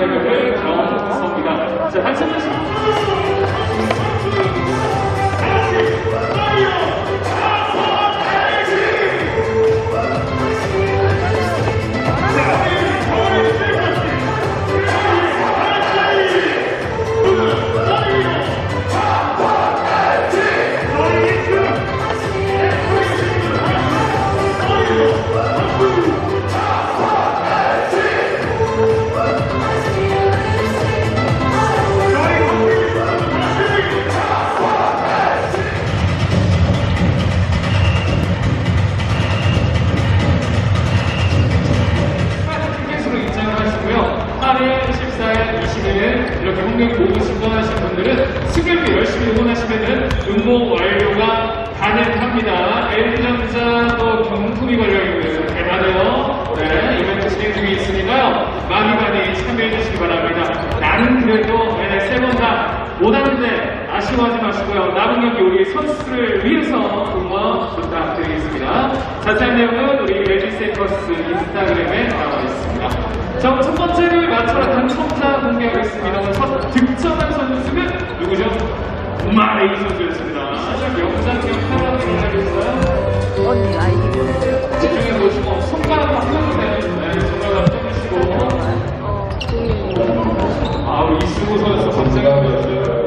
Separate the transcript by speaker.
Speaker 1: 대결을 경험했습니다. 자, 한 차례씩 승을 보고 싶어 하시는 분들은 승을 열심히 응원하시면은 응모 완료가 가능합니다. L전자 또 경품이 걸려있고요. 대만에요. 네, 이벤트 진행 중에 있으니까요. 많이 많이 참여해주시기 바랍니다. 나는 그래도 네, 세번 다 못하는데 아쉬워하지 마시고요. 남은 경기 우리 선수들을 위해서 응원 부탁드리겠습니다. 자세한 내용은 우리 레지세이커스 인스타그램에 나와 있습니다. 자, 첫 번째를 맞춰라 당첨자 공개하겠습니다. 득점한 선수는 누구죠? 오마레이 선수였습니다. 사실 영상 기억하라고 기억하겠어요? 언니 아이디 집중해 보시고 손가락 한번 펴주세요. 네, 손가락 펴주시고. 어, 네. 아, 우리 이승우 선수 갑자기 보였어요.